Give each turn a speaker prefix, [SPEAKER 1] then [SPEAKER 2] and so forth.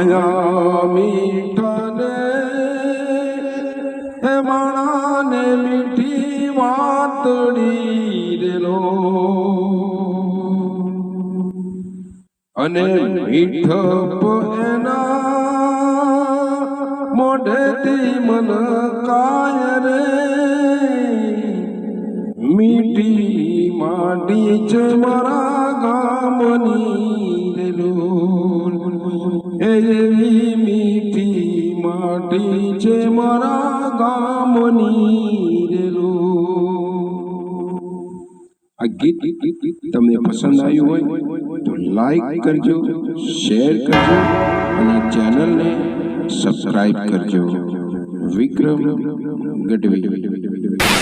[SPEAKER 1] હાયા મીઠાને હે માણાને મીઠી વાતડી રેલો. અને મીઠપ એના મોઢેથી મન કાય રે. મીઠી માટી છે મારા ગામની એવી મીઠી માટી છે મારા ગામની રો આ ગીત તમને પસંદ આવ્યું હોય તો લાઈક કરજો શેર કરજો અને ચેનલને સબસ્ક્રાઇબ કરજો. વિક્રમ ગઢવી.